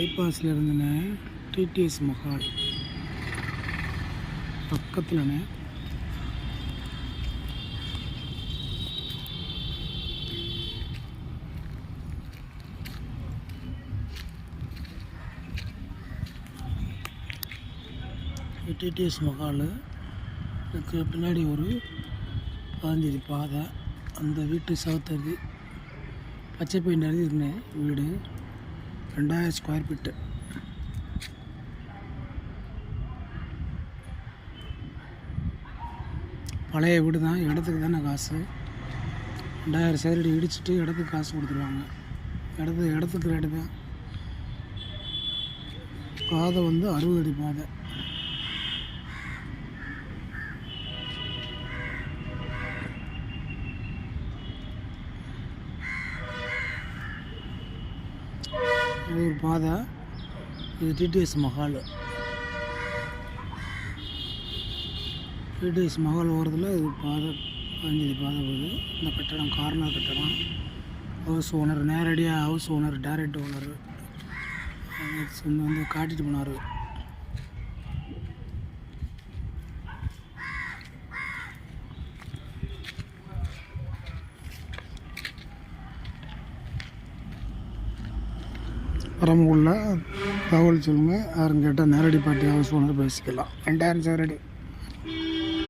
பைபாஸில் இருந்துண்ணே டிடிஎஸ் மஹால் பக்கத்தில்ண்ணே டிடிஎஸ் மஹால் இதுக்கு பின்னாடி ஒரு பதினஞ்சு பாதை. அந்த வீட்டு சவுத்தது பச்சை பெயிண்ட் அடிச்சிருந்தேன் வீடு. ரெண்டாயிரம் ஸ்கொயர் ஃபீட்டு பழைய வீடு தான் இடத்துக்கு தானே காசு. ரெண்டாயிரம் சதுரடி இடிச்சிட்டு இடத்துக்கு காசு கொடுத்துருவாங்க. இடத்து இடத்துக்கு ரேட்டு தான். பாதை வந்து அறுபது அடி பாதை. இது ஒரு பாதை இது டிடிஎஸ் மஹால். டிடிஎஸ் மஹால் ஓரத்தில் இது பாதை பதினஞ்சு பாதை போகுது. இந்த கட்டடம் கார்னர் கட்டடம். ஹவுஸ் ஓனர் நேரடியாக ஹவுஸ் ஓனர் டேரக்ட் ஓனர் வந்து காட்டிட்டு போனார். வரமுள்ள தகவல் சொல்லுங்கள் யாரும் கேட்டால் நேரடி பார்ட்டி ஹவுஸ் ஓனர் பேசிக்கலாம். ரெண்டாயிரம் சதுரடி